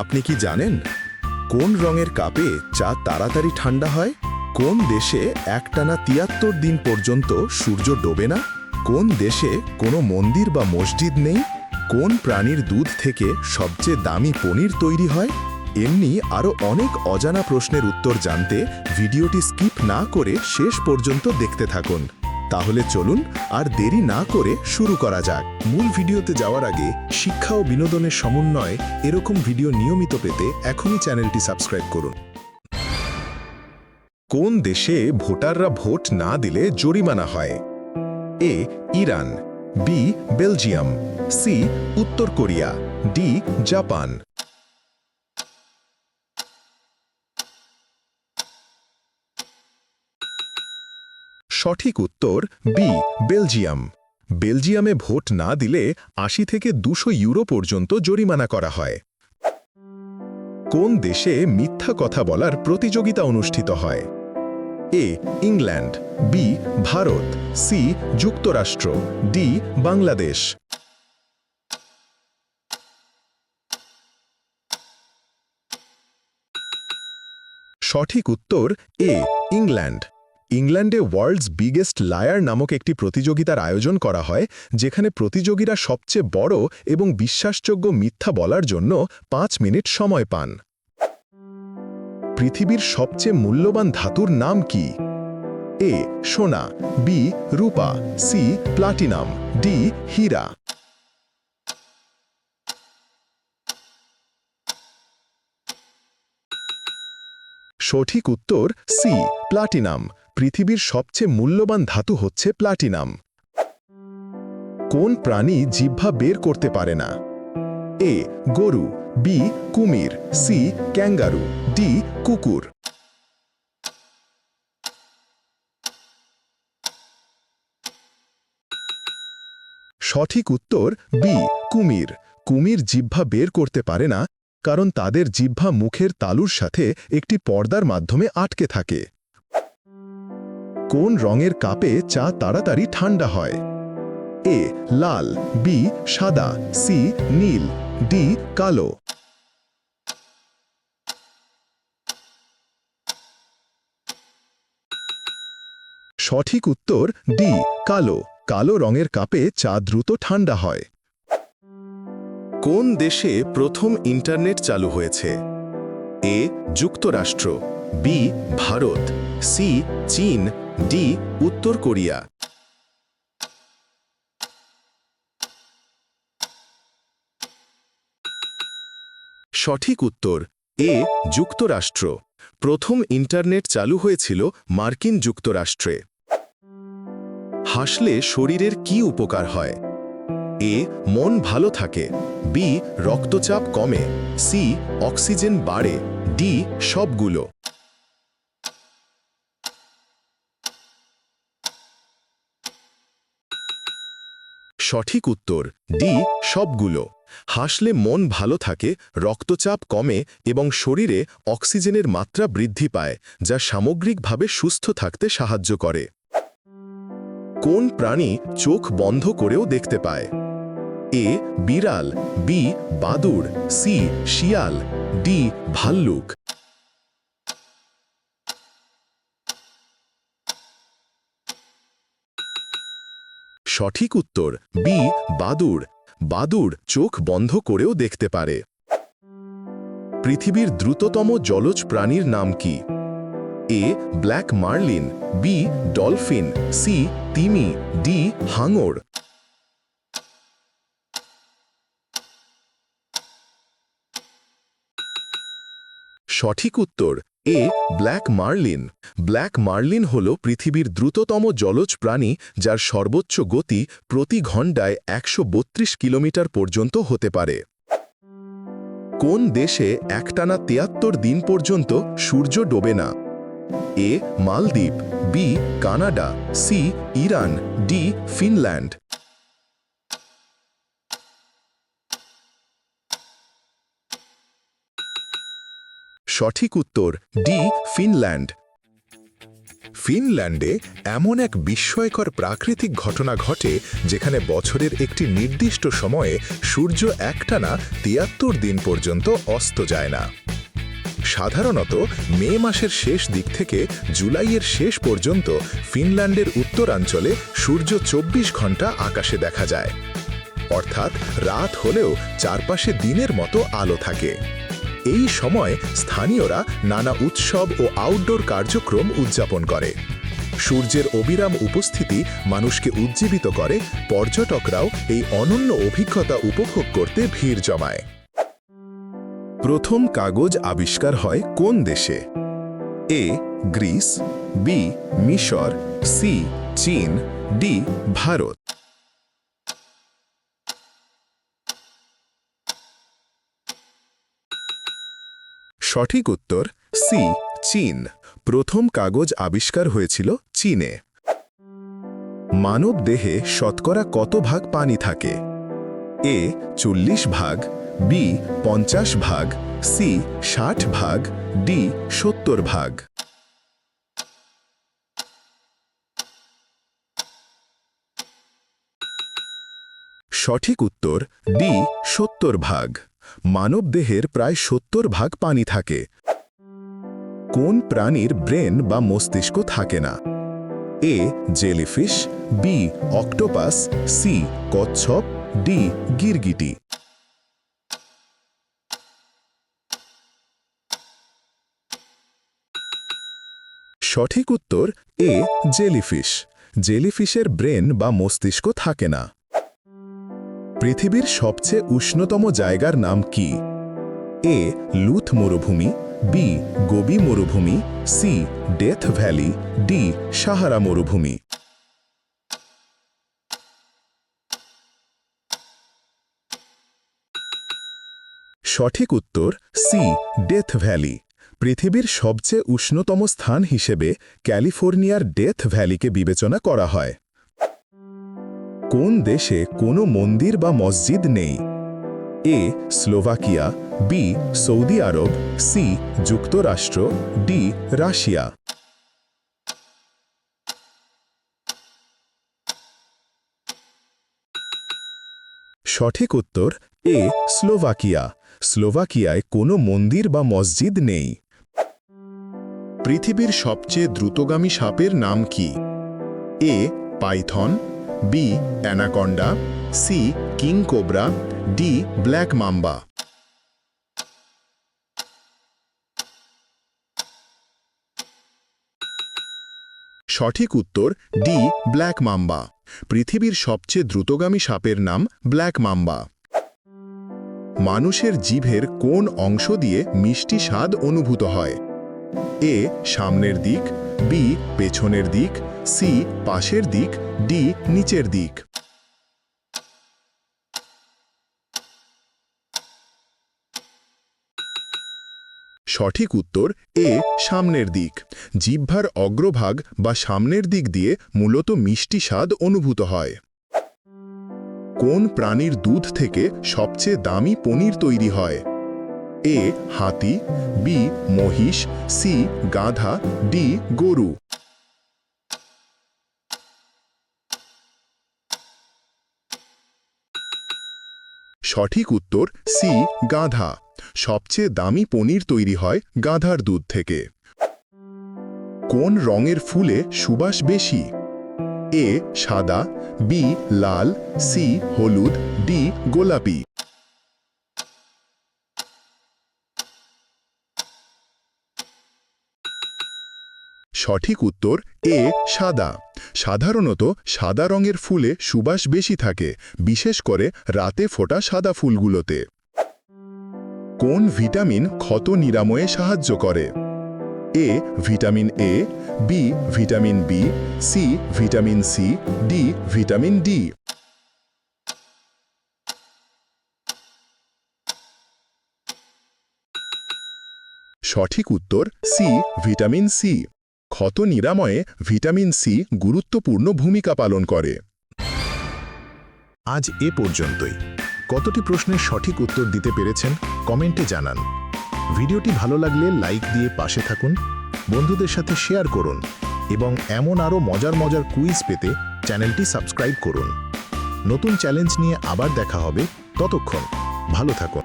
আপনি কি জানেন কোন রঙের কাপে চা তাড়াতাড়ি ঠান্ডা হয়? কোন দেশে একটানা তিয়াত্তর দিন পর্যন্ত সূর্য ডোবে না? কোন দেশে কোনো মন্দির বা মসজিদ নেই? কোন প্রাণীর দুধ থেকে সবচেয়ে দামি পনির তৈরি হয়? এমনি আরও অনেক অজানা প্রশ্নের উত্তর জানতে ভিডিওটি স্কিপ না করে শেষ পর্যন্ত দেখতে থাকুন। তাহলে চলুন আর দেরি না করে শুরু করা যাক। মূল ভিডিওতে যাওয়ার আগে শিক্ষা ও বিনোদনের সমন্বয়ে এরকম ভিডিও নিয়মিত পেতে এখনই চ্যানেলটি সাবস্ক্রাইব করুন। কোন দেশে ভোটাররা ভোট না দিলে জরিমানা হয়? A, Iran, B, Belgium, C, উত্তর কোরিয়া, ডি, জাপান। সঠিক উত্তর বি বেলজিয়াম। বেলজিয়ামে ভোট না দিলে আশি থেকে দুশো ইউরো পর্যন্ত জরিমানা করা হয়। কোন দেশে মিথ্যা কথা বলার প্রতিযোগিতা অনুষ্ঠিত হয়? A England. B Bharat. C যুক্তরাষ্ট্র। ডি বাংলাদেশ। সঠিক উত্তর এ ইংল্যান্ড। ইংল্যান্ডে ওয়ার্ল্ডস বিগেস্ট লায়ার নামক একটি প্রতিযোগিতার আয়োজন করা হয়, যেখানে প্রতিযোগীরা সবচেয়ে বড় এবং বিশ্বাসযোগ্য মিথ্যা বলার জন্য পাঁচ মিনিট সময় পান। পৃথিবীর সবচেয়ে মূল্যবান ধাতুর নাম কি? এ, সোনা, বি, রূপা, সি, প্লাটিনাম, ডি, হীরা। সঠিক উত্তর সি, প্লাটিনাম। পৃথিবীর সবচেয়ে মূল্যবান ধাতু হচ্ছে প্লাটিনাম। কোন প্রাণী জিহ্বা বের করতে পারে না? এ, গরু, বি, কুমির, সি, ক্যাঙ্গারু, ডি, কুকুর। সঠিক উত্তর বি, কুমির। কুমির জিহ্বা বের করতে পারে না কারণ তাদের জিহ্বা মুখের তালুর সাথে একটি পর্দার মাধ্যমে আটকে থাকে। কোন রঙের কাপে চা তাড়াতাড়ি ঠান্ডা হয়? এ, লাল, বি, সাদা, সি, নীল, ডি, কালো। সঠিক উত্তর, ডি, কালো। কালো রঙের কাপে চা দ্রুত ঠান্ডা হয়। কোন দেশে প্রথম ইন্টারনেট চালু হয়েছে? এ, যুক্তরাষ্ট্র, বি, ভারত, সি, চীন, ডি, উত্তর কোরিয়া। সঠিক উত্তর, এ, যুক্তরাষ্ট্র। প্রথম ইন্টারনেট চালু হয়েছিল মার্কিন যুক্তরাষ্ট্রে। হাসলে শরীরের কি উপকার হয়? এ, মন ভালো থাকে। বি, রক্তচাপ কমে। সি, অক্সিজেন বাড়ে। ডি সবগুলো। সঠিক উত্তর ডি সবগুলো। হাসলে মন ভালো থাকে, রক্তচাপ কমে এবং শরীরে অক্সিজেনের মাত্রা বৃদ্ধি পায়, যা সামগ্রিকভাবে সুস্থ থাকতে সাহায্য করে। কোন প্রাণী চোখ বন্ধ করেও দেখতে পায়? এ বিড়াল, বি বাদুড়, সি শিয়াল, ডি ভাল্লুক। সঠিক উত্তর, বি বাদুড়। বাদুড় চোখ বন্ধ করেও দেখতে পারে। পৃথিবীর দ্রুততম জলজ প্রাণীর নাম কি? A black marlin, B dolphin, C তিমি, ডি হাঙর। সঠিক উত্তর, A, black marlin. Black marlin হল পৃথিবীর দ্রুততম জলজ প্রাণী যার সর্বোচ্চ গতি প্রতি ঘণ্টায় একশো বত্রিশ কিলোমিটার পর্যন্ত হতে পারে। কোন দেশে একটানা তিয়াত্তর দিন পর্যন্ত সূর্য ডোবে না? এ, মালদ্বীপ, B, Canada, C, Iran, D, Finland. সঠিক উত্তর ডি, ফিনল্যান্ড। ফিনল্যান্ডে এমন এক বিস্ময়কর প্রাকৃতিক ঘটনা ঘটে যেখানে বছরের একটি নির্দিষ্ট সময়ে সূর্য একটানা তিয়াত্তর দিন পর্যন্ত অস্ত যায় না। সাধারণত মে মাসের শেষ দিক থেকে জুলাইয়ের শেষ পর্যন্ত ফিনল্যান্ডের উত্তরাঞ্চলে সূর্য চব্বিশ ঘণ্টা আকাশে দেখা যায়। অর্থাৎ রাত হলেও চারপাশে দিনের মতো আলো থাকে। এই সময় স্থানীয়রা নানা উৎসব ও আউটডোর কার্যক্রম উদযাপন করে। সূর্যের অবিরাম উপস্থিতি মানুষকে উজ্জীবিত করে, পর্যটকরাও এই অনন্য অভিজ্ঞতা উপভোগ করতে ভিড় জমায়। প্রথম কাগজ আবিষ্কার হয় কোন দেশে? এ, গ্রিস, বি, মিশর, সি, চীন, ডি, ভারত। সঠিক উত্তর সি, চীন। প্রথম কাগজ আবিষ্কার হয়েছিল চীনে। মানব দেহে শতকরা কত ভাগ পানি থাকে? এ, চল্লিশ ভাগ, বি, পঞ্চাশ ভাগ, সি, ষাট ভাগ, ডি, সত্তর ভাগ। সঠিক উত্তর ডি, সত্তর ভাগ। মানবদেহের প্রায় সত্তর ভাগ পানি থাকে। কোন প্রাণীর ব্রেন বা মস্তিষ্ক থাকে না? A, jellyfish, B, octopus, C, কচ্ছপ, ডি, গিরগিটি। সঠিক উত্তর, এ, জেলিফিশ। জেলিফিশের ব্রেন বা মস্তিষ্ক থাকে না। পৃথিবীর সবচেয়ে উষ্ণতম জায়গার নাম কি? এ, লুথ মরুভূমি, বি, গোবি মরুভূমি, C, Death Valley, D, Sahara মরুভূমি। সঠিক উত্তর, সি, ডেথ ভ্যালি। পৃথিবীর সবচেয়ে উষ্ণতম স্থান হিসেবে ক্যালিফোর্নিয়ার ডেথ ভ্যালিকে বিবেচনা করা হয়। কোন দেশে কোনো মন্দির বা মসজিদ নেই? A, Slovakia, B, Saudi Arab, C, যুক্তরাষ্ট্র, ডি, রাশিয়া। সঠিক উত্তর, এ, স্লোভাকিয়া। স্লোভাকিয়ায় কোনো মন্দির বা মসজিদ নেই। পৃথিবীর সবচেয়ে দ্রুতগামী সাপের নাম কি? A, python B anaconda C king cobra D black mamba সঠিক উত্তর ডি ব্ল্যাক মাম্বা পৃথিবীর সবচেয়ে দ্রুতগামী সাপের নাম ব্ল্যাক মাম্বা মানুষের জিভের কোন অংশ দিয়ে মিষ্টি স্বাদ অনুভূত হয়? এ সামনের দিক বি পেছনের দিক সি পাশের দিক ডি নিচের দিক। সঠিক উত্তর এ সামনের দিক। জিহ্বার অগ্রভাগ বা সামনের দিক দিয়ে মূলত মিষ্টি স্বাদ অনুভূত হয়। কোন প্রাণীর দুধ থেকে সবচেয়ে দামি পনির তৈরি হয়? এ হাতি বি মহিষ সি গাধা ডি গরু। সঠিক উত্তর সি, গাধা। সবচেয়ে দামি পনির তৈরি হয় গাধার দুধ থেকে। কোন রঙের ফুলে সুবাস বেশি? এ, সাদা, বি, লাল, সি, হলুদ, ডি, গোলাপি। সঠিক উত্তর এ, সাদা। সাধারণত সাদা রঙের ফুলে সুবাস বেশি থাকে, বিশেষ করে রাতে ফোটা সাদা ফুলগুলোতে। কোন ভিটামিন ক্ষত নিরাময়ে সাহায্য করে? A, vitamin A, B, vitamin B, C, vitamin C, D, vitamin D. সঠিক উত্তর সি, ভিটামিন সি। ক্ষত নিরাময়ে ভিটামিন সি গুরুত্বপূর্ণ ভূমিকা পালন করে। আজ এ পর্যন্তই। কতটি প্রশ্নের সঠিক উত্তর দিতে পেরেছেন কমেন্টে জানান। ভিডিওটি ভালো লাগলে লাইক দিয়ে পাশে থাকুন, বন্ধুদের সাথে শেয়ার করুন এবং এমন আরও মজার মজার কুইজ পেতে চ্যানেলটি সাবস্ক্রাইব করুন। নতুন চ্যালেঞ্জ নিয়ে আবার দেখা হবে। ততক্ষণ ভালো থাকুন।